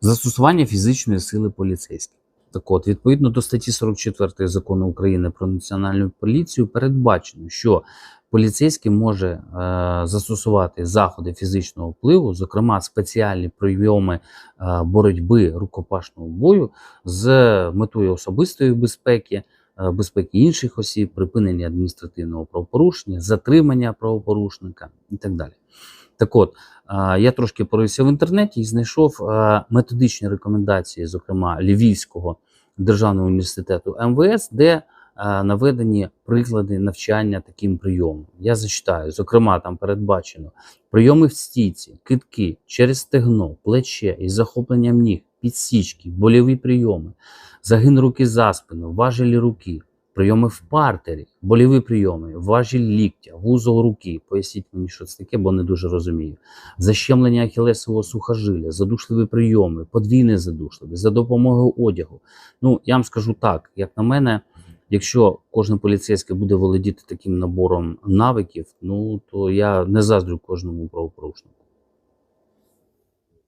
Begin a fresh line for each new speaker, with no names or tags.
Застосування фізичної сили поліцейських. Так от, відповідно до статті 44 закону України про національну поліцію, передбачено, що поліцейський може е, застосувати заходи фізичного впливу, зокрема спеціальні прийоми е, боротьби рукопашного бою з метою особистої безпеки, безпеки інших осіб, припинення адміністративного правопорушення, затримання правопорушника і так далі. Так от, е, я трошки порився в інтернеті і знайшов е, методичні рекомендації, зокрема Львівського державного університету МВС, де е, наведені приклади навчання таким прийомом. Я зачитаю, зокрема, там передбачено прийоми в стійці, китки через стегно, плече із захопленням ніг, підсічки, больові прийоми, загин руки за спину, важелі руки, прийоми в партері, больові прийоми, важіль ліктя, вузол руки. Поясніть мені, що це таке, бо не дуже розумію. Защемлення ахілесового сухожилля, задушливі прийоми, подвійне задушливе, за допомогою одягу. Ну, я вам скажу так, як на мене, якщо кожен поліцейський буде володіти таким набором навиків, ну то я не заздрю кожному правопорушнику.